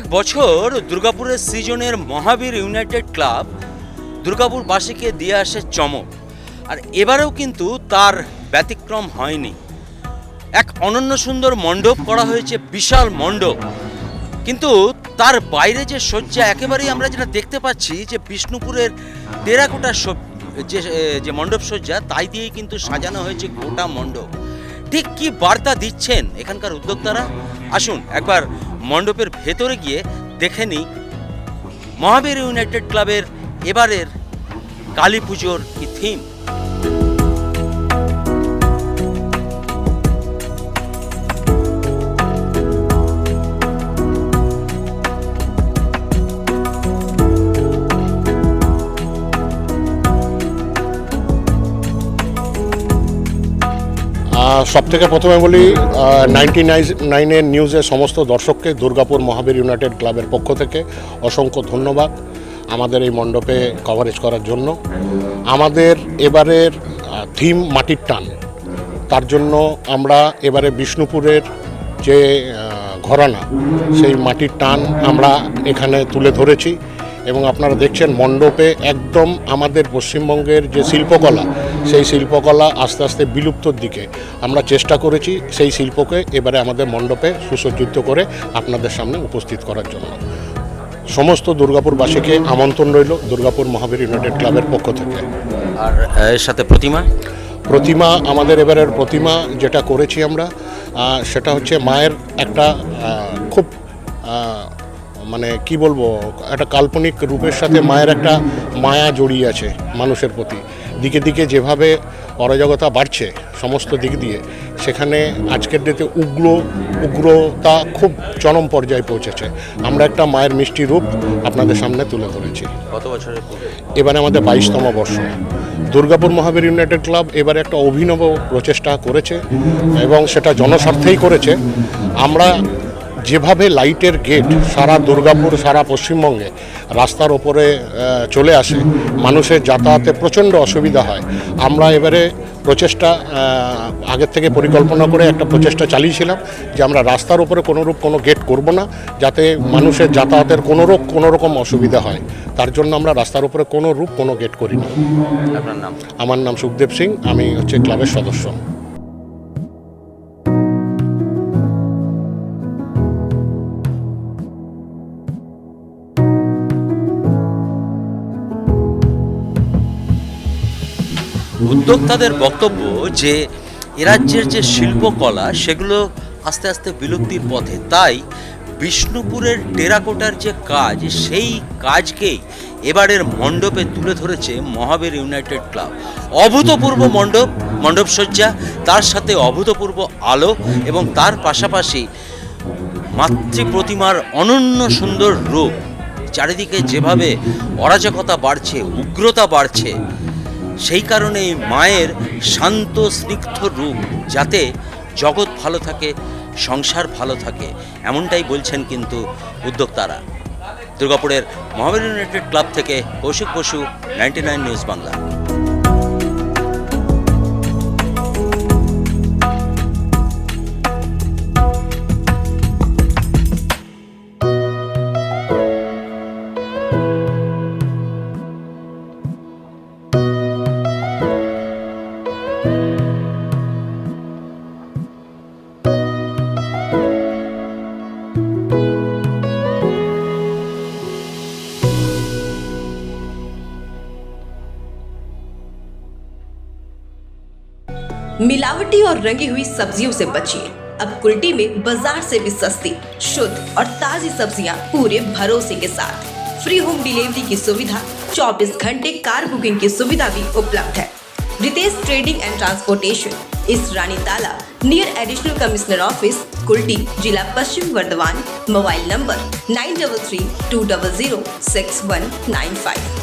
বছর দুর্গাপুরের সিজনের মহাবীর ইউনাইটেড ক্লাব দুর্গাপুরবাসীকে দিয়ে আসে চমক। আর এবারেও কিন্তু তার ব্যতিক্রম হয়নি। এক অনন্য সুন্দর মণ্ডপ করা হয়েছে, বিশাল মণ্ডপ। কিন্তু তার বাইরে যে শয্যা একেবারেই আমরা যেটা দেখতে পাচ্ছি যে বিষ্ণুপুরের টেরাকোটা যে যে মণ্ডপ সজ্জা, তাই দিয়েই কিন্তু সাজানো হয়েছে গোটা মণ্ডপ। ঠিক কি বার্তা দিচ্ছেন এখানকার উদ্যোক্তারা? আসুন, একবার মণ্ডপের ভেতরে গিয়ে দেখে নিই মহাবীর ইউনাইটেড ক্লাবের এবারের কালী পুজোর কি থিম সব থেকে প্রথমে বলি নাইনটি নাইনের নিউজের সমস্ত দর্শককে দুর্গাপুর মহাবীর ইউনাইটেড ক্লাবের পক্ষ থেকে অসংখ্য ধন্যবাদ আমাদের এই মণ্ডপে কভারেজ করার জন্য। আমাদের এবারের থিম মাটির টান। তার জন্য আমরা এবারে বিষ্ণুপুরের যে ঘরানা, সেই মাটির টান আমরা এখানে তুলে ধরেছি। এবং আপনারা দেখছেন মণ্ডপে একদম আমাদের পশ্চিমবঙ্গের যে শিল্পকলা সেই শিল্পকলা আস্তে আস্তে বিলুপ্তর দিকে। আমরা চেষ্টা করেছি সেই শিল্পকে এবারে আমাদের মণ্ডপে সুসজ্জিত করে আপনাদের সামনে উপস্থিত করার জন্য। সমস্ত দুর্গাপুরবাসীকে আমন্ত্রণ রইল দুর্গাপুর মহাবীর ইউনাইটেড ক্লাবের পক্ষ থেকে। আর এর সাথে প্রতিমা? প্রতিমা আমাদের এবারের প্রতিমা যেটা করেছি আমরা সেটা হচ্ছে মায়ের একটা খুব মানে কি বলব একটা কাল্পনিক রূপের সাথে মায়ের একটা মায়া জড়িয়ে আছে মানুষের প্রতি। দিকে দিকে যেভাবে অরাজকতা বাড়ছে সমস্ত দিক দিয়ে সেখানে আজকের ডেতে উগ্র উগ্রতা খুব চরম পর্যায়ে পৌঁছেছে। আমরা একটা মায়ের মিষ্টি রূপ আপনাদের সামনে তুলে ধরেছি। কত বছরের এবারে আমাদের বাইশতম বর্ষ। দুর্গাপুর মহাবীর ইউনাইটেড ক্লাব এবারে একটা অভিনব প্রচেষ্টা করেছে এবং সেটা জনস্বার্থেই করেছে। আমরা যেভাবে লাইটের গেট সারা দুর্গাপুর সারা পশ্চিমবঙ্গে রাস্তার ওপরে চলে আসে মানুষের যাতায়াতে প্রচণ্ড অসুবিধা হয়। আমরা এবারে প্রচেষ্টা আগের থেকে পরিকল্পনা করে একটা প্রচেষ্টা চালিয়েছিলাম যে আমরা রাস্তার উপরে কোনোরূপ কোনো গেট করব না যাতে মানুষের যাতায়াতের কোনো রোগ কোনো রকম অসুবিধা হয়। তার জন্য আমরা রাস্তার উপরে কোনো রূপ কোনো গেট করিনি। আপনার নাম? আমার নাম সুখদেব সিং আমি হচ্ছে ক্লাবের সদস্য। উদ্যোক্তাদের বক্তব্য যে, এ রাজ্যের যে শিল্পকলা, সেগুলো আস্তে আস্তে বিলুপ্তির পথে। তাই বিষ্ণুপুরের টেরাকোটার যে কাজ, সেই কাজকেই এবারের মণ্ডপে তুলে ধরেছে মহাবীর ইউনাইটেড ক্লাব। অভূতপূর্ব মণ্ডপ মণ্ডপ সজ্জা, তার সাথে অভূতপূর্ব আলো এবং তার পাশাপাশি মাতৃ প্রতিমার অনন্য সুন্দর রূপ। চারিদিকে যেভাবে অরাজকতা বাড়ছে, উগ্রতা বাড়ছে সেই কারণে মায়ের শান্ত, স্নিগ্ধ রূপ যাতে জগৎ ভালো থাকে, সংসার ভালো থাকে, এমনটাই বলছেন কিন্তু উদ্যোক্তারা। দুর্গাপুরের মহাবীর ইউনাইটেড ক্লাব থেকে Koushik Basu, ninety nine news Bangla. मिलावटी और रंगी हुई सब्जियों से बचिए। अब कुल्टी में बाज़ार से भी सस्ती, शुद्ध और ताजी सब्ज़ियाँ पूरे भरोसे के साथ। फ्री होम डिलीवरी की सुविधा 24 घंटे कार बुकिंग की सुविधा भी उपलब्ध है। रितेश ट्रेडिंग एंड ट्रांसपोर्टेशन, इस Rani Tala near additional commissioner office Kulti, जिला Paschim Bardhaman, mobile number nine double three two double zero six one nine five